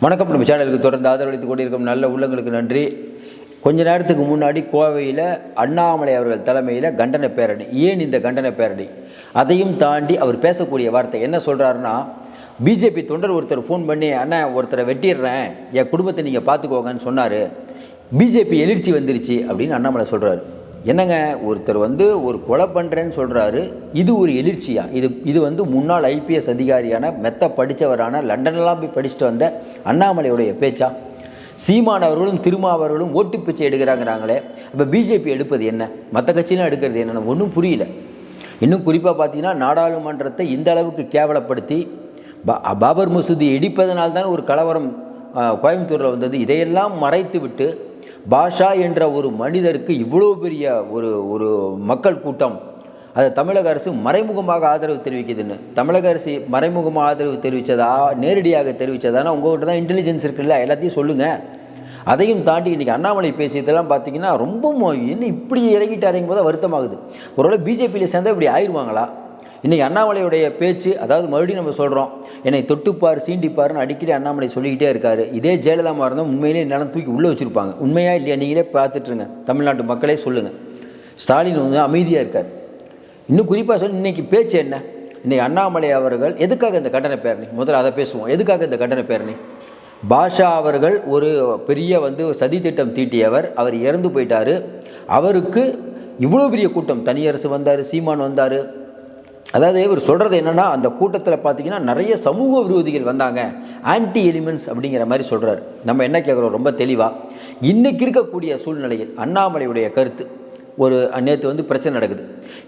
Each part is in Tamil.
வணக்கம் நம்ம சேனலுக்கு தொடர்ந்து ஆதரவளித்துக் கொண்டிருக்கும் நல்ல உள்ளங்களுக்கு நன்றி. கொஞ்ச நேரத்துக்கு முன்னாடி கோவையில் அண்ணாமலை அவர்கள் தலைமையில் கண்டன பேரணி. ஏன் இந்த கண்டன பேரணி? அதையும் தாண்டி அவர் பேசக்கூடிய வார்த்தை என்ன சொல்கிறாருன்னா பிஜேபி தொண்டர் ஒருத்தர் ஃபோன் பண்ணி அண்ணா ஒருத்தரை வெட்டிடுறேன். என் குடும்பத்தை நீங்கள் பார்த்துக்கோங்கன்னு சொன்னார். பிஜேபி எழுச்சி வந்துருச்சு. அப்படின்னு அண்ணாமலை சொல்கிறாரு என்னங்க ஒருத்தர் வந்து ஒரு கொலை பண்ணுறேன்னு சொல்கிறாரு இது ஒரு எழுச்சியா? இது இது வந்து முன்னாள் ஐபிஎஸ் அதிகாரியான மெத்த படித்தவரான லண்டன்லாம் போய் படிச்சுட்டு வந்த அண்ணாமலையுடைய பேச்சா? சீமானவர்களும் திருமாவர்களும் ஓட்டு பிச்சை எடுக்கிறாங்கிறாங்களே இப்போ பிஜேபி எடுப்பது என்ன? மற்ற கட்சியெலாம் எடுக்கிறது என்னென்னு ஒன்றும் புரியல. இன்னும் குறிப்பாக பார்த்தீங்கன்னா நாடாளுமன்றத்தை இந்த அளவுக்கு கேவலப்படுத்தி பா பாபர் மசூதி இடிப்பதனால்தான் ஒரு கலவரம் கோயம்புத்தூரில் வந்தது. இதையெல்லாம் மறைத்து விட்டு பாஷா என்ற ஒரு மனிதருக்கு இவ்வளோ பெரிய ஒரு ஒரு மக்கள் கூட்டம். அது தமிழக அரசு மறைமுகமாக ஆதரவு தெரிவிக்குதுன்னு. தமிழக அரசு மறைமுகமாக ஆதரவு தெரிவித்ததா நேரடியாக தெரிவித்ததானா உங்கள்கிட்ட தான் இன்டெலிஜென்ஸ் இருக்குல்ல எல்லாத்தையும் சொல்லுங்கள் அதையும் தாண்டி இன்றைக்கி அண்ணாமலை பேசியதெல்லாம் பார்த்தீங்கன்னா ரொம்ப இன்னும் என்ன இப்படி இறங்கும் போது வருத்தமாகுது. ஒருவேளை பிஜேபியில் சேர்ந்தால் இப்படி ஆயிடுவாங்களா இன்றைக்கி அண்ணாமலையுடைய பேச்சு அதாவது மறுபடியும் நம்ம சொல்கிறோம் என்னை தொட்டுப்பார் சீண்டிப்பாருன்னு அடிக்கடி அண்ணாமலை சொல்லிக்கிட்டே இருக்கார். இதே ஜெயலலிதா இருந்தால் உண்மையிலேயே என்னால் தூக்கி உள்ளே வச்சுருப்பாங்க. உண்மையாக இல்லையா நீங்களே பார்த்துட்ருங்க தமிழ்நாட்டு மக்களே சொல்லுங்கள் ஸ்டாலின் வந்து அமைதியாக இருக்கார். இன்னும் குறிப்பாக சொல்லி இன்றைக்கி பேச்சு என்ன? இன்றைக்கி அண்ணாமலை அவர்கள் எதுக்காக இந்த கண்டன பேரணி? முதல்ல அதை பேசுவோம். எதுக்காக இந்த கண்டன பேரணி? பாஷா அவர்கள் ஒரு பெரிய வந்து சதி திட்டம் தீட்டியவர். அவர் இறந்து போயிட்டாரு. அவருக்கு இவ்வளோ பெரிய கூட்டம். தனியரசு வந்தார் சீமான் வந்தார். அதாவது இவர் சொல்கிறது என்னென்னா அந்த கூட்டத்தில் பார்த்தீங்கன்னா நிறைய சமூக விரோதிகள் வந்தாங்க. ஆன்டி எலிமெண்ட்ஸ் அப்படிங்கிற மாதிரி சொல்கிறார் நம்ம என்ன கேட்குறோம் ரொம்ப தெளிவாக இன்றைக்கி இருக்கக்கூடிய சூழ்நிலையில் அண்ணாமலையுடைய கருத்து ஒரு நேற்று வந்து பிரச்சனை நடக்குது.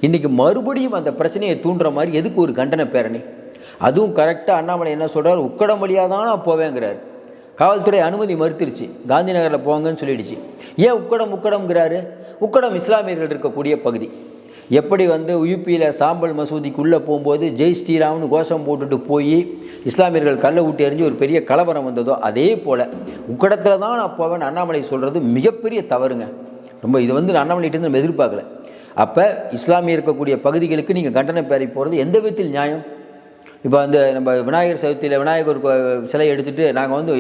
இன்றைக்கி மறுபடியும் அந்த பிரச்சனையை தூண்டுற மாதிரி எதுக்கு ஒரு கண்டன பேரணி? அதுவும் கரெக்டாக அண்ணாமலை என்ன சொல்கிறார் உக்கடம் வழியாக தான் நான் போவேங்கிறார். காவல்துறை அனுமதி மறுத்துருச்சு. காந்தி நகரில் போங்கன்னு சொல்லிடுச்சு. ஏன் உக்கடம் உக்கடம்ங்கிறாரு? உக்கடம் இஸ்லாமியர்கள் இருக்கக்கூடிய பகுதி. எப்படி வந்து யூபியில் சாம்பல் மசூதிக்குள்ளே போகும்போது ஜெய் ஸ்ரீராம்னு கோஷம் போட்டுட்டு போய் இஸ்லாமியர்கள் கல்லை ஊட்டி எறிஞ்சு ஒரு பெரிய கலவரம் வந்ததோ அதே போல் உக்கடத்தில் தான் நான் போவேன் அண்ணாமலை சொல்கிறது மிகப்பெரிய தவறுங்க. ரொம்ப இது வந்து அண்ணாமலைகிட்டேருந்து நம்ம எதிர்பார்க்கல. அப்போ இஸ்லாமிய இருக்கக்கூடிய பகுதிகளுக்கு நீங்கள் கண்டன பேரை போகிறது எந்த விதத்தில் நியாயம்? இப்போ அந்த நம்ம விநாயகர் சதுர்த்தியில் விநாயகர் சிலை எடுத்துகிட்டு நாங்கள் வந்து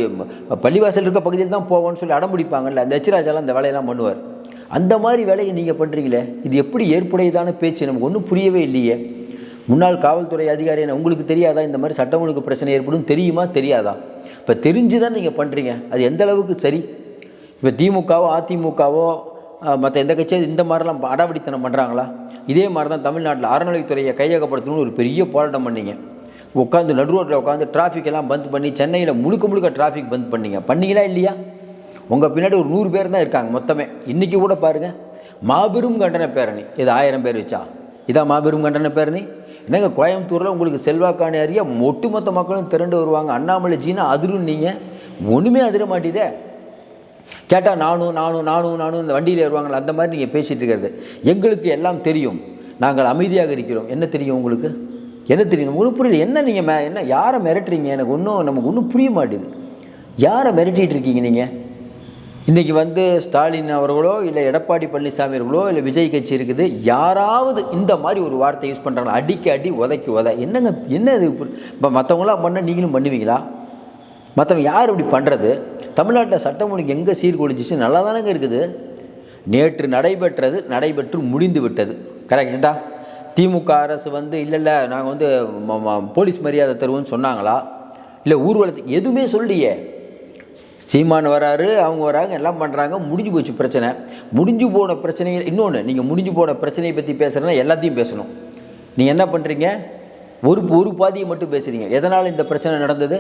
பள்ளிவாசல் இருக்க பகுதியில் தான் போவோம்னு சொல்லி அடம் பிடிப்பாங்கல்ல அந்த எச்சிராஜாலாம் அந்த வேலையெல்லாம் பண்ணுவார். அந்த மாதிரி வேலையை நீங்கள் பண்ணுறீங்களே இது எப்படி ஏற்புடையதான பேச்சு நமக்கு ஒன்றும் புரியவே இல்லையே. முன்னாள் காவல்துறை அதிகாரி என்ன உங்களுக்கு தெரியாதா? இந்த மாதிரி சட்டம் ஒழுங்கு பிரச்சனை ஏற்படும் தெரியுமா? தெரியாதா? இப்போ தெரிஞ்சு தான் நீங்கள் பண்ணுறீங்க அது எந்த அளவுக்கு சரி? இப்போ திமுகவோ அதிமுகவோ மற்ற எந்த கட்சியும் இந்த மாதிரிலாம் அடாவடித்தனம் பண்ணுறாங்களா இதே மாதிரி தான் தமிழ்நாட்டில் அறநிலைத்துறையை கையகப்படுத்தணும்னு ஒரு பெரிய போராட்டம் பண்ணீங்க. உட்காந்து நடு ரோட்டில் உட்காந்து டிராஃபிக் எல்லாம் பந்த் பண்ணி சென்னையில் முழுக்க முழுக்க டிராஃபிக் பந்த் பண்ணீங்க. பண்ணீங்களா இல்லையா? உங்கள் பின்னாடி ஒரு நூறு பேர் தான் இருக்காங்க மொத்தமே. இன்றைக்கி கூட பாருங்கள் மாபெரும் கண்டன பேரணி. இது ஆயிரம் பேர் வச்சா. இதான் மாபெரும் கண்டன பேரணி? என்னங்க கோயம்புத்தூரில் உங்களுக்கு செல்வாக்கான அறிய ஒட்டுமொத்த மக்களும் திரண்டு வருவாங்க. அண்ணாமலை ஜீனா அதிரும் நீங்கள் ஒன்றுமே அதிர மாட்டேதே. கேட்டால் நானும் நானும் நானும் நானும் இந்த வண்டியில் ஏறுவாங்களே அந்த மாதிரி நீங்கள் பேசிகிட்டு இருக்கிறது. எங்களுக்கு எல்லாம் தெரியும். நாங்கள் அமைதியாக இருக்கிறோம். என்ன தெரியும் உங்களுக்கு? என்ன தெரியும்? உங்களுக்கு புரியல. என்ன நீங்கள் மே என்ன யாரை மிரட்டுறீங்க? எனக்கு ஒன்றும் நமக்கு ஒன்றும் புரிய மாட்டேது யாரை மிரட்டிகிட்டு இருக்கீங்க நீங்கள் இன்றைக்கி வந்து ஸ்டாலின் அவர்களோ இல்லை எடப்பாடி பழனிசாமி அவர்களோ இல்லை விஜய் கட்சி இருக்குது யாராவது இந்த மாதிரி ஒரு வார்த்தை யூஸ் பண்ணுறாங்களா அடிக்க அடி உதைக்கு உத. என்னங்க என்ன இது? இப்போ மற்றவங்களாம் பண்ண நீங்களும் பண்ணுவீங்களா? மற்றவங்க யார் இப்படி பண்ணுறது தமிழ்நாட்டில் சட்டம் ஒழுங்கு எங்கே சீர்குலைஞ்சிச்சு? நல்லா தானேங்க இருக்குது. நேற்று நடைபெற்றது நடைபெற்று முடிந்து விட்டது. கரெக்டா திமுக அரசு வந்து இல்லை இல்லை நாங்கள் வந்து ம- போலீஸ் மரியாதை தருவோம்னு சொன்னாங்களா? இல்லை ஊர்வலத்துக்கு எதுவுமே சொல்லியே சீமான் வராரு அவங்க வராங்க எல்லாம் பண்ணுறாங்க முடிஞ்சு போச்சு பிரச்சனை. முடிஞ்சு போன பிரச்சனைகள் இன்னொன்று நீங்கள் முடிஞ்சு போன பிரச்சனையை பற்றி பேசுகிறேன்னா எல்லாத்தையும் பேசணும். நீங்கள் என்ன பண்ணுறீங்க ஒரு ஒரு பாதியை மட்டும் பேசுகிறீங்க எதனால் இந்த பிரச்சனை நடந்தது?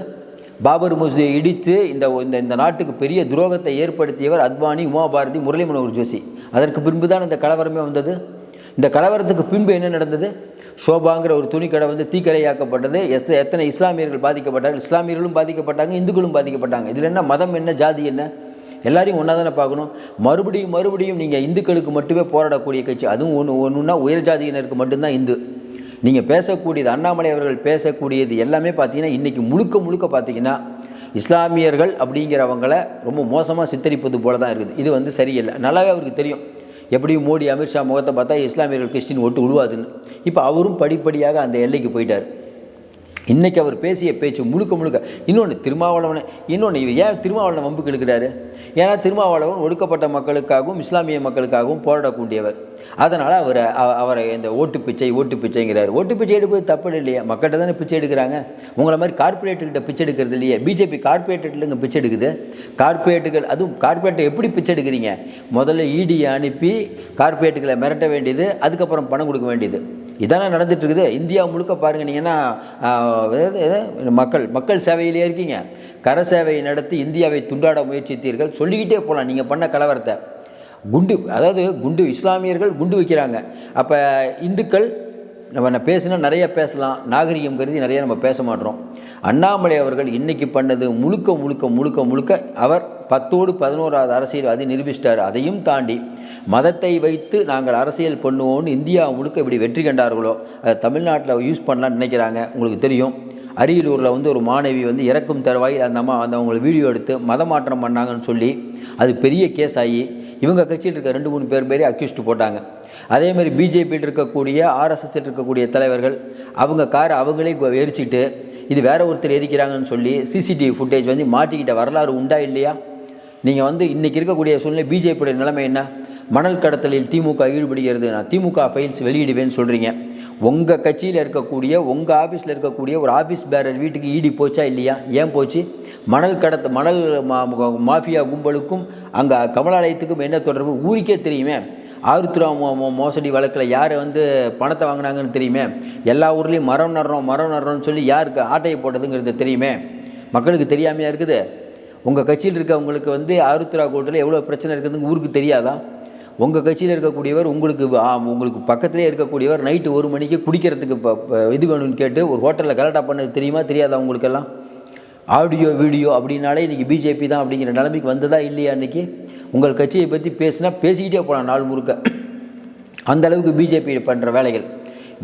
பாபர் மசூதியை இடித்து இந்த இந்த இந்த நாட்டுக்கு பெரிய துரோகத்தை ஏற்படுத்தியவர் அத்வானி உமா பாரதி முரளி மனோகர் ஜோஷி. அதற்கு பின்பு தான் இந்த கலவரமே வந்தது. இந்த கலவரத்துக்கு பின்பு என்ன நடந்தது? ஷோபாங்கிற ஒரு துணிக்கடை வந்து தீக்கரையாக்கப்பட்டது. எஸ் எத்தனை இஸ்லாமியர்கள் பாதிக்கப்பட்டார்கள்? இஸ்லாமியர்களும் பாதிக்கப்பட்டாங்க இந்துக்களும் பாதிக்கப்பட்டாங்க. இதில் என்ன மதம் என்ன ஜாதி என்ன? எல்லாரையும் ஒன்றா தானே பார்க்கணும். மறுபடியும் மறுபடியும் நீங்கள் இந்துக்களுக்கு மட்டுமே போராடக்கூடிய கட்சி. அதுவும் ஒன்று ஒன்றுனா உயர் ஜாதியினருக்கு மட்டும்தான் இந்து. நீங்கள் பேசக்கூடியது அண்ணாமலை அவர்கள் பேசக்கூடியது எல்லாமே பார்த்தீங்கன்னா இன்றைக்கி முழுக்க முழுக்க பார்த்தீங்கன்னா இஸ்லாமியர்கள் அப்படிங்கிறவங்களை ரொம்ப மோசமாக சித்தரிப்பது போல தான் இருக்குது. இது வந்து சரியில்லை. நல்லாவே அவருக்கு தெரியும். எப்படியும் மோடி அமித்ஷா முகத்தை பார்த்தா இஸ்லாமியர்கள் கிறிஸ்டின் ஒட்டு விழுவாதுன்னு இப்போ அவரும் படிப்படியாக அந்த எல்லைக்கு போயிட்டார். இன்றைக்கி அவர் பேசிய பேச்சு முழுக்க முழுக்க இன்னொன்று திருமாவளவனை இன்னொன்று இவர் ஏன் திருமாவளவன் வம்புக்கு இழுக்கிறாரு? ஏன்னா திருமாவளவன் ஒடுக்கப்பட்ட மக்களுக்காகவும் இஸ்லாமிய மக்களுக்காகவும் போராடக்கூடியவர். அதனால் அவர் அவ- அவரை இந்த ஓட்டு பிச்சை ஓட்டு பிச்சைங்கிறார். ஓட்டு பிச்சை எடுப்பது தப்பு இல்லையா. மக்கள்கிட்ட தானே பிச்சை எடுக்கிறாங்க. உங்களை மாதிரி கார்ப்பரேட்டுக்கிட்ட பிச்சை எடுக்கிறது இல்லையே. பிஜேபி கார்ப்பரேட்டுங்க பிச்சை எடுக்குது. கார்ப்பரேட்டுகள் அதுவும் கார்ப்பரேட்டை எப்படி பிச்சை எடுக்கிறீங்க? முதல்ல இடியை அனுப்பி கார்ப்பரேட்டுகளை மிரட்ட வேண்டியது அதுக்கப்புறம் பணம் கொடுக்க வேண்டியது. இதானே நடந்துட்டு இருக்குது. இந்தியா முழுக்க பாருங்க நீங்கன்னா மக்கள் மக்கள் சேவையிலே இருக்கீங்க. கர சேவையை நடத்தி இந்தியாவை துண்டாட முயற்சித்தீர்கள். சொல்லிக்கிட்டே போகலாம் நீங்கள் பண்ண கலவரத்தை. குண்டு அதாவது குண்டு இஸ்லாமியர்கள் குண்டு வைக்கிறாங்க. அப்போ இந்துக்கள் நம்ம நான் பேசினா நிறைய பேசலாம். நாகரிகம் கருதி நிறைய நம்ம பேச மாட்டோம். அண்ணாமலை அவர்கள் இன்னைக்கு பண்ணது முழுக்க முழுக்க முழுக்க முழுக்க அவர் பத்தோடு பதினோராவது அரசியல் அதை நிரூபிச்சிட்டார். அதையும் தாண்டி மதத்தை வைத்து நாங்கள் அரசியல் பண்ணுவோம்னு இந்தியா முழுக்க இப்படி வெற்றி கண்டார்களோ அதை தமிழ்நாட்டில் யூஸ் பண்ணலாம்னு நினைக்கிறாங்க. உங்களுக்கு தெரியும் அரியலூரில் வந்து ஒரு மாணவி வந்து இறக்கும் தருவாயில் அந்த அம்மா அந்த அவங்களை வீடியோ எடுத்து மதமாற்றம் பண்ணாங்கன்னு சொல்லி அது பெரிய கேஸ் ஆகி இவங்க கட்சியில் இருக்க ரெண்டு மூணு பேர் பேரே அக்யூஸ்ட் போட்டாங்க. அதே மாதிரி பிஜேபியில் இருக்கக்கூடிய ஆர்எஸ்எஸ் இருக்கக்கூடிய தலைவர்கள் அவங்க காரை அவங்களே எரிச்சிட்டு இது வேற ஒருத்தர் எரிக்கிறாங்கன்னு சொல்லி சிசிடிவி ஃபுட்டேஜ் வந்து மாட்டிக்கிட்ட வரலாறு உண்டா இல்லையா? நீங்கள் வந்து இன்றைக்கி இருக்கக்கூடிய சூழ்நிலை பிஜேபியுடைய நிலைமை என்ன? மணல் கடத்தலில் திமுக ஈடுபடுகிறது. நான் திமுக ஃபைல்ஸ் வெளியிடுவேன்னு சொல்கிறீங்க உங்கள் கட்சியில் இருக்கக்கூடிய உங்கள் ஆஃபீஸில் இருக்கக்கூடிய ஒரு ஆஃபீஸ் பேரர் வீட்டுக்கு ஈடி போச்சா இல்லையா? ஏன் போச்சு? மணல் கடத்த மணல் மா- மாஃபியா கும்பலுக்கும் அங்கே கமலாலயத்துக்கும் என்ன தொடர்பு? ஊருக்கே தெரியுமே. ஆருத்ரா மோ மோசடி வழக்கில் யார் வந்து பணத்தை வாங்கினாங்கன்னு தெரியுமே? எல்லா ஊர்லேயும் மரம் நடுறோம் மரம் நடுறோம்னு சொல்லி யாருக்கு ஆட்டையை போட்டதுங்கிறது தெரியுமே? மக்களுக்கு தெரியாமையாக இருக்குது? உங்கள் கட்சியில் இருக்கவங்களுக்கு வந்து ஆருத்ரா கோட்டில் எவ்வளோ பிரச்சனை இருக்குதுன்னு ஊருக்கு தெரியாதா? உங்கள் கட்சியில் இருக்கக்கூடியவர் உங்களுக்கு ஆ, உங்களுக்கு பக்கத்திலே இருக்கக்கூடியவர் நைட்டு ஒரு மணிக்கு குடிக்கிறதுக்கு இப்போ இது வேணும்னு கேட்டு ஒரு ஹோட்டலில் கலட்டா பண்ணது தெரியுமா தெரியாதா உங்களுக்கெல்லாம்? ஆடியோ வீடியோ அப்படின்னாலே இன்றைக்கி பிஜேபி தான் அப்படிங்கிற நிலைமைக்கு வந்ததா இல்லையா இன்றைக்கி உங்கள் கட்சியை பற்றி பேசினா பேசிக்கிட்டே போகலாம் நாள் முழுக்க. அந்த அளவுக்கு பிஜேபி பண்ணுற வேலைகள்.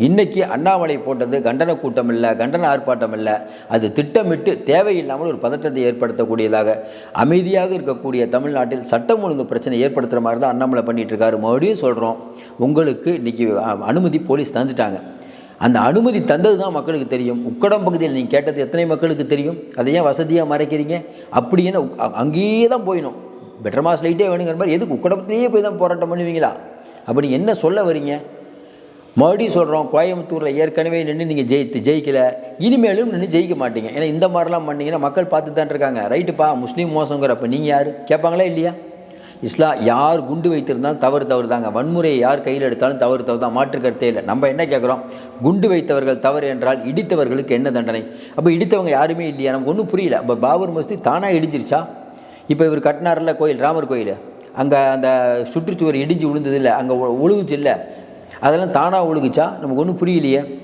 இன்னைக்கு அண்ணாமலை போட்டது கண்டன கூட்டம் இல்லை கண்டன ஆர்ப்பாட்டம் இல்லை அது திட்டமிட்டு தேவையில்லாமல் ஒரு பதட்டத்தை ஏற்படுத்தக்கூடியதாக அமைதியாக இருக்கக்கூடிய தமிழ்நாட்டில் சட்டம் ஒழுங்கு பிரச்சனை ஏற்படுத்துகிற மாதிரி தான் அண்ணாமலை பண்ணிட்டு இருக்காரு மறுபடியும் சொல்கிறோம் உங்களுக்கு இன்னைக்கு அனுமதி போலீஸ் தந்துட்டாங்க. அந்த அனுமதி தந்தது தான் மக்களுக்கு தெரியும். உக்கடம் பகுதியில் நீங்கள் கேட்டது எத்தனை மக்களுக்கு தெரியும்? அதை ஏன் வசதியாக மறைக்கிறீங்க? அப்படின்னு அங்கேயே தான் போயிடும் பெட்டர் மாஸ் லைட்டே வேணுங்கிற மாதிரி எதுக்கு உக்கடத்துலேயே போய் தான் போராட்டம் பண்ணுவீங்களா? அப்படி என்ன சொல்ல வரீங்க? மறுபடியும் சொல்கிறோம் கோயம்புத்தூரில் ஏற்கனவே நின்று நீங்கள் ஜெயித்து ஜெயிக்கலை. இனிமேலும் நின்று ஜெயிக்க மாட்டீங்க. ஏன்னா இந்த மாதிரிலாம் பண்ணிங்கன்னா மக்கள் பார்த்து தான் இருக்காங்க. ரைட்டுப்பா முஸ்லீம் மோசங்கிறப்ப நீங்கள் யார்? கேட்பாங்களா இல்லையா? இஸ்லா யார் குண்டு வைத்திருந்தாலும் தவறு தவறு தாங்க. வன்முறையை யார் கையில் எடுத்தாலும் தவறு தவறு தான். மாற்று கருத்தே இல்லை. நம்ம என்ன கேட்குறோம்? குண்டு வைத்தவர்கள் தவறு என்றால் இடித்தவர்களுக்கு என்ன தண்டனை? அப்போ இடித்தவங்க யாருமே இல்லையா? நமக்கு ஒன்றும் புரியல. இப்போ பாபர் மஸ்தி தானாக இடிஞ்சிருச்சா? இப்போ இவர் கட்டினார்ல கோயில் ராமர் கோயில். அங்கே அந்த சுற்றுச்சுவர் இடிஞ்சு விழுந்தது இல்லை. அங்கே ஒழுகுச்சு இல்லை. அதெல்லாம் தானாக ஒழுகுச்சா? நமக்கு ஒன்றும் புரியலையே.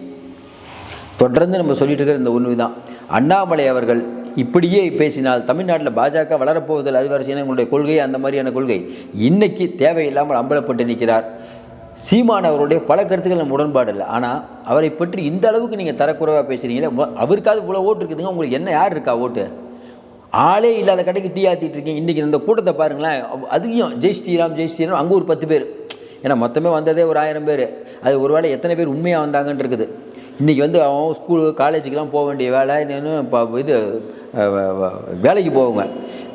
தொடர்ந்து நம்ம சொல்லிட்டு இருக்கிற இந்த உண்மை தான். அண்ணாமலை அவர்கள் இப்படியே பேசினால் தமிழ்நாட்டில் பாஜக வளரப்போவதில் அது வரிசையான உங்களுடைய கொள்கை அந்த மாதிரியான கொள்கை இன்னைக்கு தேவையில்லாமல் அம்பலப்பட்டு நிற்கிறார். சீமான் அவருடைய பல கருத்துக்கள் நம்ம உடன்பாடு இல்லை. ஆனால் அவரை பற்றி இந்த அளவுக்கு நீங்கள் தரக்குறைவாக பேசுகிறீங்களே அவருக்காவது இவ்வளோ ஓட்டு இருக்குதுங்க. உங்களுக்கு என்ன யார் இருக்கா ஓட்டு? ஆளே இல்லாத கடைக்கு டீ ஆற்றிட்டு இருக்கீங்க. இன்றைக்கி இந்த கூட்டத்தை பாருங்களேன். அவ்- அதுக்கும் ஜெய் ஸ்ரீராம் ஜெய் ஸ்ரீராம் அங்கே ஒரு பத்து பேர். ஏன்னா மொத்தமே வந்ததே ஒரு ஆயிரம் பேர். அது ஒரு வேளை எத்தனை பேர் உண்மையாக வந்தாங்கன்னு இருக்குது. இன்றைக்கி வந்து அவன் ஸ்கூலு காலேஜுக்கெலாம் போக வேண்டிய வேலை இன்னும் இப்போ இது வேலைக்கு போவாங்க.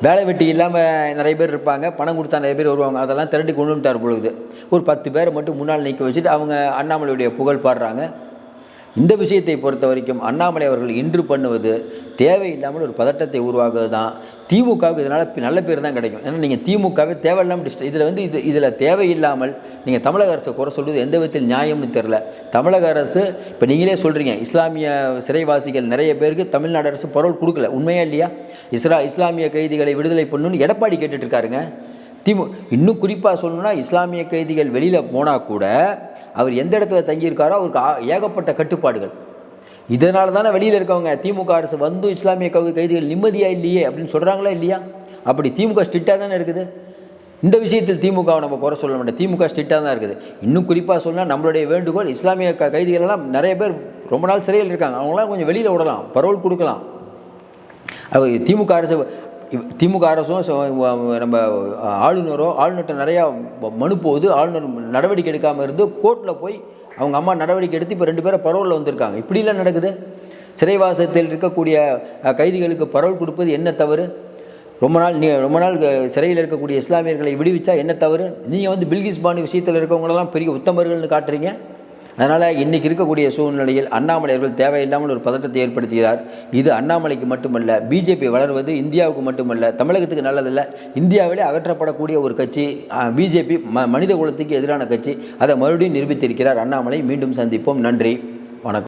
வேலை வெட்டி இல்லாமல் நிறைய பேர் இருப்பாங்க. பணம் கொடுத்தா நிறைய பேர் வருவாங்க. அதெல்லாம் திரட்டி கொண்டு வந்துட்டார் பொழுது. ஒரு பத்து பேரை மட்டும் முன்னால் நிற்க வச்சுட்டு அவங்க அண்ணாமலையுடைய புகழ் பாடுறாங்க. இந்த விஷயத்தை பொறுத்த வரைக்கும் அண்ணாமலை அவர்கள் இன்று பண்ணுவது தேவையில்லாமல் ஒரு பதட்டத்தை உருவாக்குவது தான் திமுகவுக்கு இதனால் நல்ல பேர் தான் கிடைக்கும். ஏன்னா நீங்கள் திமுகவே தேவையில்லாமல் டிஸ்ட் இதில் வந்து இது இதில் தேவையில்லாமல் நீங்கள் தமிழக அரசை குறை சொல்வது எந்த விதத்தில் நியாயம்னு தெரில தமிழக அரசு இப்போ நீங்களே சொல்கிறீங்க இஸ்லாமிய சிறைவாசிகள் நிறைய பேருக்கு தமிழ்நாடு அரசு பரோல் கொடுக்கல. உண்மையா இல்லையா? இஸ்ரா இஸ்லாமிய கைதிகளை விடுதலை பண்ணணும்னு எடப்பாடி கேட்டுட்ருக்காருங்க திமு இன்னும் குறிப்பாக சொல்லணும்னா இஸ்லாமிய கைதிகள் வெளியில் போனால் கூட அவர் எந்த இடத்துல தங்கியிருக்காரோ அவருக்கு ஏகப்பட்ட கட்டுப்பாடுகள். இதனால தானே வெளியில் இருக்கவங்க திமுக அரசு வந்து இஸ்லாமிய கவி கைதிகள் நிம்மதியாக இல்லையே அப்படின்னு சொல்கிறாங்களா இல்லையா? அப்படி திமுக ஸ்ட்ரிக்டாக தானே இருக்குது. இந்த விஷயத்தில் திமுகவை நம்ம குறை சொல்ல மாட்டோம். திமுக ஸ்ட்ரிக்டாக தான் இருக்குது. இன்னும் குறிப்பாக சொன்னால் நம்மளுடைய வேண்டுகோள் இஸ்லாமிய க கைதிகளெல்லாம் நிறைய பேர் ரொம்ப நாள் சிறையில் இருக்காங்க. அவங்களாம் கொஞ்சம் வெளியில் விடலாம். பரோல் கொடுக்கலாம். அவ திமுக அரசு திமுக அரசும் நம்ம ஆளுநரோ ஆளுநர்கிட்ட நிறையா மனு போகுது. ஆளுநர் நடவடிக்கை எடுக்காமல் இருந்து கோர்ட்டில் போய் அவங்க அம்மா நடவடிக்கை எடுத்து இப்போ ரெண்டு பேரும் பரோலில் வந்திருக்காங்க. இப்படிலாம் நடக்குது? சிறைவாசத்தில் இருக்கக்கூடிய கைதிகளுக்கு பரோல் கொடுப்பது என்ன தவறு? ரொம்ப நாள் நீ ரொம்ப நாள் சிறையில் இருக்கக்கூடிய இஸ்லாமியர்களை விடுவிச்சா என்ன தவறு? நீங்கள் வந்து பில்கிஸ் பானு விஷயத்தில் இருக்கவங்களெல்லாம் பெரிய உத்தமர்கள்னு காட்டுறீங்க. அதனால் இன்றைக்கி இருக்கக்கூடிய சூழ்நிலையில் அண்ணாமலை அவர்கள் தேவையில்லாமல் ஒரு பதட்டத்தை ஏற்படுத்துகிறார். இது அண்ணாமலைக்கு மட்டுமல்ல பிஜேபி வளர்வது இந்தியாவுக்கு மட்டுமல்ல தமிழகத்துக்கு நல்லதில்லை இந்தியாவிலே அகற்றப்படக்கூடிய ஒரு கட்சி பிஜேபி ம மனித குலத்துக்கு எதிரான கட்சி. அதை மறுபடியும் நிரூபித்திருக்கிறார் அண்ணாமலை. மீண்டும் சந்திப்போம். நன்றி. வணக்கம்.